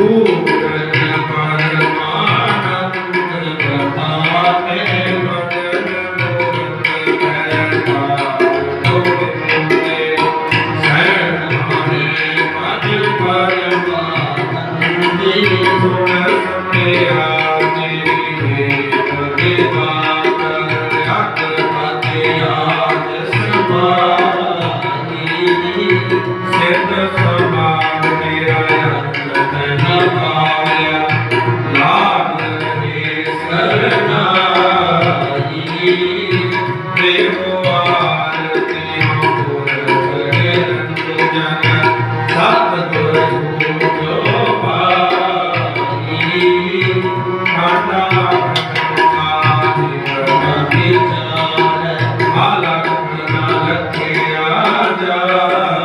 do Prem